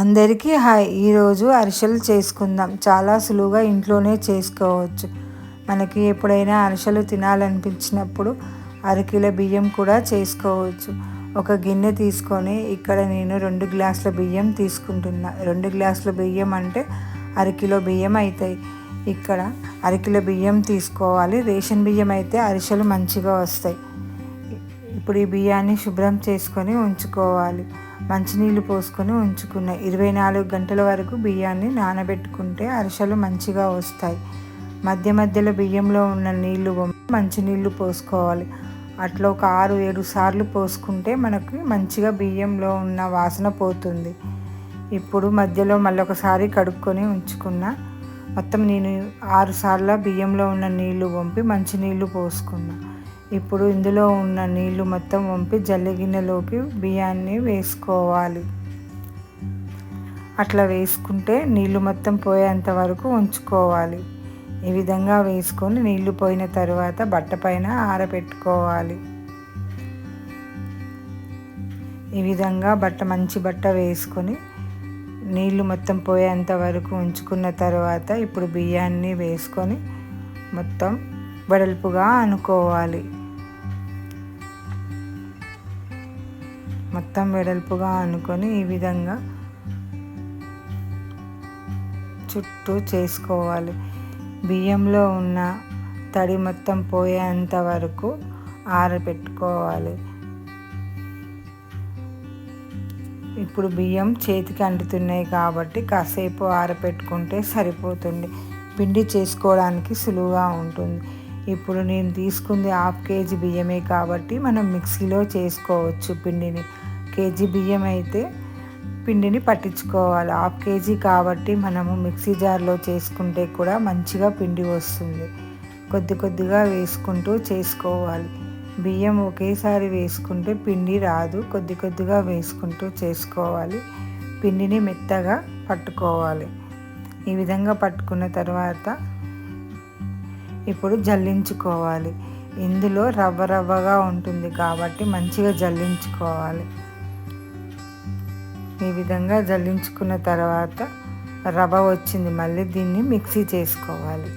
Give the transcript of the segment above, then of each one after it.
అందరికీ హాయ్. ఈరోజు అరిసెలు చేసుకుందాం. చాలా సులువుగా ఇంట్లోనే చేసుకోవచ్చు. మనకి ఎప్పుడైనా అరిసెలు తినాలనిపించినప్పుడు అరకిలో బియ్యం కూడా చేసుకోవచ్చు. ఒక గిన్నె తీసుకొని ఇక్కడ నేను రెండు గ్లాసుల బియ్యం తీసుకుంటున్నా. రెండు గ్లాసుల బియ్యం అంటే అరకిలో బియ్యం అవుతాయి ఇక్కడ అరకిలో బియ్యం తీసుకోవాలి. రేషన్ బియ్యం అయితే అరిసెలు మంచిగా వస్తాయి. ఇప్పుడు ఈ బియ్యాన్ని శుభ్రం చేసుకొని ఉంచుకోవాలి. మంచినీళ్ళు పోసుకొని ఉంచుకున్న. ఇరవై నాలుగు గంటల వరకు బియ్యాన్ని నానబెట్టుకుంటే అరిసెలు మంచిగా వస్తాయి. మధ్య మధ్యలో బియ్యంలో ఉన్న నీళ్ళు మంచినీళ్ళు పోసుకోవాలి. అట్లా ఒక ఆరు ఏడు సార్లు పోసుకుంటే మనకి మంచిగా బియ్యంలో ఉన్న వాసన పోతుంది. ఇప్పుడు మధ్యలో మళ్ళొకసారి కడుక్కొని ఉంచుకున్న. మొత్తం నేను ఆరు సార్ల బియ్యంలో ఉన్న నీళ్ళు వంపి మంచినీళ్ళు పోసుకున్నాను ఇప్పుడు ఇందులో ఉన్న నీళ్ళు మొత్తం వంపి జల్లి గిన్నెలోకి బియ్యాన్ని వేసుకోవాలి. అట్లా వేసుకుంటే నీళ్ళు మొత్తం పోయేంత వరకు ఉంచుకోవాలి. ఈ విధంగా వేసుకొని నీళ్ళు పోయిన తర్వాత బట్ట పైన ఆరబెట్టుకోవాలి ఈ విధంగా బట్ట మంచి బట్ట వేసుకొని నీళ్ళు మొత్తం పోయేంత వరకు ఉంచుకున్న తర్వాత ఇప్పుడు బియ్యాన్ని వేసుకొని మొత్తం వెడల్పుగా అనుకోవాలి. మొత్తం వెడల్పుగా అనుకొని ఈ విధంగా చుట్టూ చేసుకోవాలి. బియ్యంలో ఉన్న తడి మొత్తం పోయేంత వరకు ఆరబెట్టుకోవాలి ఇప్పుడు బియ్యం చేతికి అంటుతున్నాయి కాబట్టి కాసేపు ఆరబెట్టుకుంటే సరిపోతుంది. పిండి చేసుకోవడానికి సులువుగా ఉంటుంది. ఇప్పుడు నేను తీసుకుంది హాఫ్ కేజీ బియ్యమే కాబట్టి మనం మిక్సీలో చేసుకోవచ్చు పిండిని. కేజీ బియ్యం అయితే పిండిని పట్టించుకోవాలి. హాఫ్ కేజీ కాబట్టి మనము మిక్సీ జార్లో చేసుకుంటే కూడా మంచిగా పిండి వస్తుంది. కొద్ది కొద్దిగా వేసుకుంటూ చేసుకోవాలి. బియ్యం ఒకేసారి వేసుకుంటే పిండి రాదు. కొద్ది కొద్దిగా వేసుకుంటూ చేసుకోవాలి. పిండిని మెత్తగా పట్టుకోవాలి. ఈ విధంగా పట్టుకున్న తర్వాత ఇప్పుడు జల్లించుకోవాలి. ఇందులో రవ్వ రవ్వగా ఉంటుంది కాబట్టి మంచిగా జల్లించుకోవాలి. ఈ విధంగా జల్లించుకున్న తర్వాత రవ్వ వచ్చింది. మళ్ళీ దీన్ని మిక్సీ చేసుకోవాలి.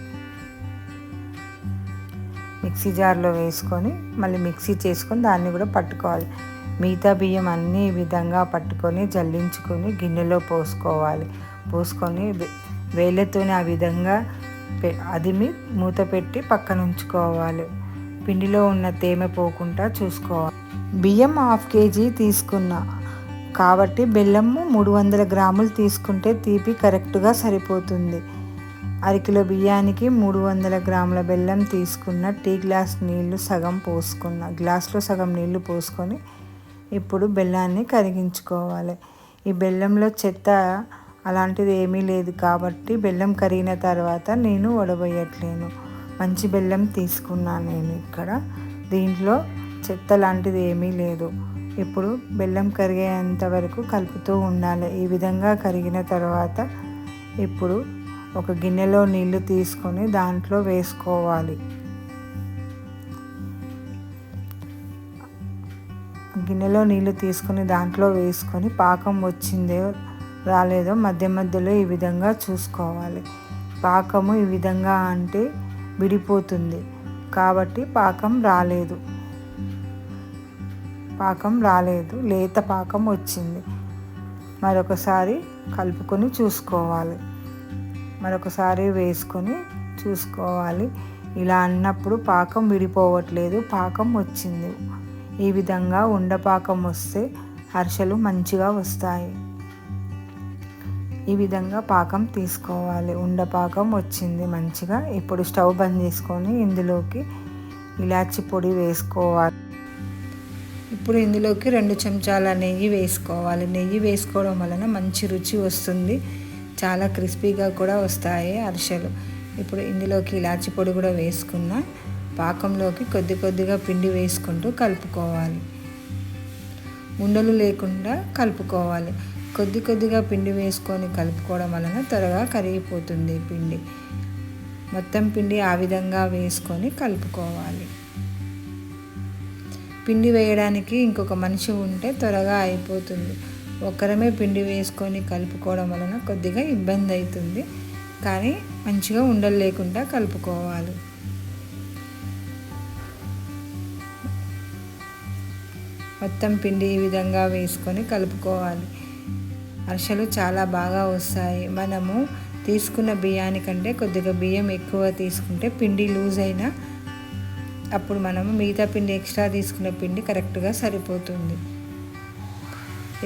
మిక్సీ జార్లో వేసుకొని మళ్ళీ మిక్సీ చేసుకొని దాన్ని కూడా పట్టుకోవాలి. మిగతా బియ్యం అన్నీ విధంగా పట్టుకొని జల్లించుకొని గిన్నెలో పోసుకోవాలి. పోసుకొని వేళ్ళతోనే ఆ విధంగా అదిమి మూత పెట్టి పక్కన ఉంచుకోవాలి పిండిలో ఉన్న తేమ పోకుండా చూసుకోవాలి. బియ్యం హాఫ్ కేజీ తీసుకున్నా. కాబట్టి బెల్లము మూడు వందల గ్రాములు తీసుకుంటే తీపి కరెక్ట్గా సరిపోతుంది. అరకిలో బియ్యానికి మూడు వందల గ్రాముల బెల్లం తీసుకున్న టీ గ్లాస్ నీళ్ళు సగం పోసుకున్న. గ్లాస్లో సగం నీళ్ళు పోసుకొని ఇప్పుడు బెల్లాన్ని కరిగించుకోవాలి. ఈ బెల్లంలో చెత్త అలాంటిది ఏమీ లేదు కాబట్టి బెల్లం కరిగిన తర్వాత నేను వడబోయట్లేను. మంచి బెల్లం తీసుకున్నాను నేను ఇక్కడ. దీంట్లో చెత్త లాంటిది ఏమీ లేదు. ఇప్పుడు బెల్లం కరిగేంత వరకు కలుపుతూ ఉండాలి. ఈ విధంగా కరిగిన తర్వాత ఇప్పుడు ఒక గిన్నెలో నీళ్ళు తీసుకొని దాంట్లో వేసుకోవాలి. గిన్నెలో నీళ్ళు తీసుకొని దాంట్లో వేసుకొని పాకం వచ్చిందే రాలేదో మధ్య మధ్యలో ఈ విధంగా చూసుకోవాలి. పాకము ఈ విధంగా అంటే విడిపోతుంది. కాబట్టి పాకం రాలేదు. పాకం రాలేదు. లేత పాకం వచ్చింది. మరొకసారి కలుపుకొని చూసుకోవాలి. మరొకసారి వేసుకొని చూసుకోవాలి. ఇలా అన్నప్పుడు పాకం విడిపోవట్లేదు. పాకం వచ్చింది. ఈ విధంగా ఉండపాకం వస్తే హర్షలు మంచిగా వస్తాయి. ఈ విధంగా పాకం తీసుకోవాలి. ఉండపాకం వచ్చింది మంచిగా. ఇప్పుడు స్టవ్ బంద్ చేసుకొని ఇందులోకి ఇలాచి పొడి వేసుకోవాలి. ఇప్పుడు ఇందులోకి రెండు చెంచాల నెయ్యి వేసుకోవాలి. నెయ్యి వేసుకోవడం వలన మంచి రుచి వస్తుంది. చాలా క్రిస్పీగా కూడా వస్తాయి అరిసెలు. ఇప్పుడు ఇందులోకి ఇలాచి పొడి కూడా వేసుకున్న పాకంలోకి కొద్ది కొద్దిగా పిండి వేసుకుంటూ కలుపుకోవాలి. ఉండలు లేకుండా కలుపుకోవాలి. కొద్ది కొద్దిగా పిండి వేసుకొని కలుపుకోవడం వలన త్వరగా కరిగిపోతుంది పిండి. మొత్తం పిండి ఆ విధంగా వేసుకొని కలుపుకోవాలి. పిండి వేయడానికి ఇంకొక మనిషి ఉంటే త్వరగా అయిపోతుంది. ఒక్కరమే పిండి వేసుకొని కలుపుకోవడం వలన కొద్దిగా ఇబ్బంది అవుతుంది. కానీ మంచిగా ఉండలు లేకుండా కలుపుకోవాలి. మొత్తం పిండి ఈ విధంగా వేసుకొని కలుపుకోవాలి. అరిసెలు చాలా బాగా వస్తాయి. మనము తీసుకున్న బియ్యానికంటే కొద్దిగా బియ్యం ఎక్కువ తీసుకుంటే పిండి లూజ్ అయినా అప్పుడు మనము మిగతా పిండి ఎక్స్ట్రా తీసుకున్న పిండి కరెక్ట్గా సరిపోతుంది.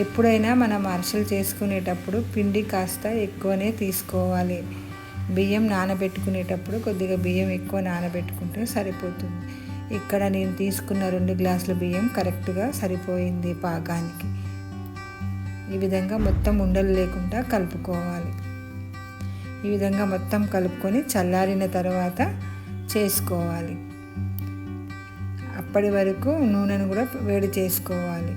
ఎప్పుడైనా మనం అరిసెలు చేసుకునేటప్పుడు పిండి కాస్త ఎక్కువనే తీసుకోవాలి. బియ్యం నానబెట్టుకునేటప్పుడు కొద్దిగా బియ్యం ఎక్కువ నానబెట్టుకుంటే సరిపోతుంది. ఇక్కడ నేను తీసుకున్న రెండు గ్లాసుల బియ్యం కరెక్ట్గా సరిపోయింది పాకానికి. ఈ విధంగా మొత్తం ఉండలు లేకుండా కలుపుకోవాలి. ఈ విధంగా మొత్తం కలుపుకొని చల్లారిన తర్వాత చేసుకోవాలి. అప్పటి వరకు నూనెను కూడా వేడి చేసుకోవాలి.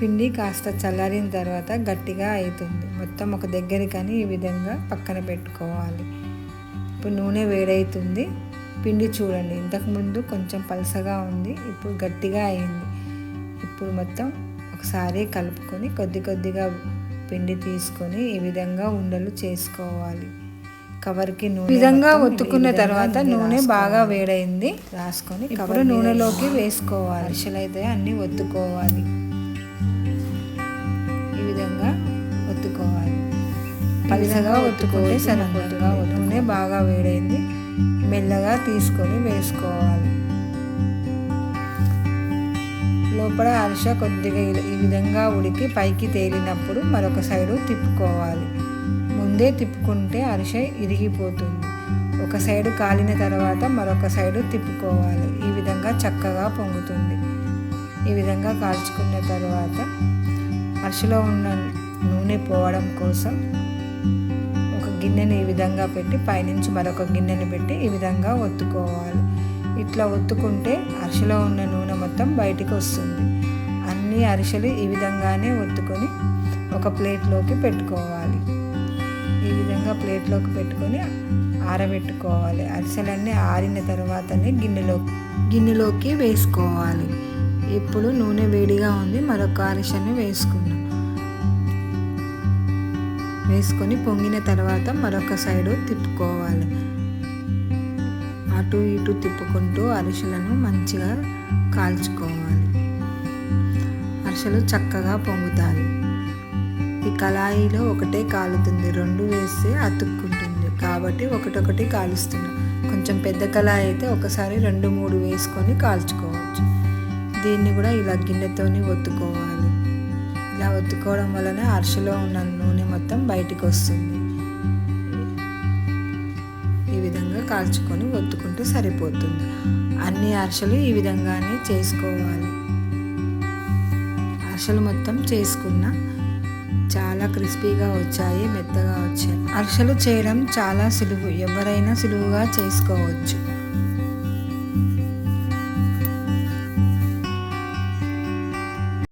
పిండి కాస్త చల్లారిన తర్వాత గట్టిగా అవుతుంది మొత్తం ఒక దగ్గరికని ఈ విధంగా పక్కన పెట్టుకోవాలి. ఇప్పుడు నూనె వేడవుతుంది పిండి చూడండి. ఇంతకుముందు కొంచెం పలసగా ఉంది ఇప్పుడు గట్టిగా అయింది. ఇప్పుడు మొత్తం ఒకసారి కలుపుకొని కొద్ది కొద్దిగా పిండి తీసుకొని ఈ విధంగా ఉండలు చేసుకోవాలి. కవర్కి నూనె విధంగా ఒత్తుకున్న తర్వాత నూనె బాగా వేడైంది. రాసుకొని ఇప్పుడు నూనెలోకి వేసుకోవాలి. అరిసెలు అయితే అన్నీ ఒత్తుకోవాలి. ఈ విధంగా ఒత్తుకోవాలి. పలుసగా ఒత్తుకుంటే సరిపోతుందిగా నూనె బాగా వేడైంది. మెల్లగా తీసుకొని వేసుకోవాలి. లోపల అరిస కొద్దిగా ఈ విధంగా ఉడికి పైకి తేలినప్పుడు మరొక సైడు తిప్పుకోవాలి. ముందే తిప్పుకుంటే అరిస ఇరిగిపోతుంది. ఒక సైడు కాలిన తర్వాత మరొక సైడు తిప్పుకోవాలి. ఈ విధంగా చక్కగా పొంగుతుంది. ఈ విధంగా కాల్చుకున్న తర్వాత అరిసెలో ఉన్న నూనె పోవడం కోసం గిన్నెని ఈ విధంగా పెట్టి పైనుంచి మరొక గిన్నెని పెట్టి ఈ విధంగా ఒత్తుకోవాలి. ఇట్లా ఒత్తుకుంటే అరిసెలో ఉన్న నూనె మొత్తం బయటికి వస్తుంది. అన్ని అరిసెలు ఈ విధంగానే ఒత్తుకొని ఒక ప్లేట్లోకి పెట్టుకోవాలి. ఈ విధంగా ప్లేట్లోకి పెట్టుకొని ఆరబెట్టుకోవాలి. అరిసెలన్నీ ఆరిన తర్వాతనే గిన్నెలో గిన్నెలోకి వేసుకోవాలి. ఇప్పుడు నూనె వేడిగా ఉంది మరొక అరిసెని వేసుకుంది. వేసుకొని పొంగిన తర్వాత మరొక సైడు తిప్పుకోవాలి. అటు ఇటు తిప్పుకుంటూ అరిసెలను మంచిగా కాల్చుకోవాలి. అరిసెలు చక్కగా పొంగుతాయి. ఈ కళాయిలో ఒకటే కాలుతుంది. రెండు వేస్తే అతుక్కుంటుంది. కాబట్టి ఒకటొకటి కాలుస్తున్నాం కొంచెం పెద్ద కళాయి అయితే ఒకసారి రెండు మూడు వేసుకొని కాల్చుకోవచ్చు. దీన్ని కూడా ఇలా గిన్నెతోని ఒత్తుకోవాలి. ఇలా ఒత్తుకోవడం వలన అరిసెలో ఉన్న నూనె మొత్తం బయటికి వస్తుంది. ఈ విధంగా కాల్చుకొని ఒత్తుకుంటే సరిపోతుంది. అన్ని అరిసెలు ఈ విధంగానే చేసుకోవాలి. అరిసెలు మొత్తం చేసుకున్న చాలా క్రిస్పీగా వచ్చాయి మెత్తగా వచ్చాయి. అరిసెలు చేయడం చాలా సులువు. ఎవరైనా సులువుగా చేసుకోవచ్చు.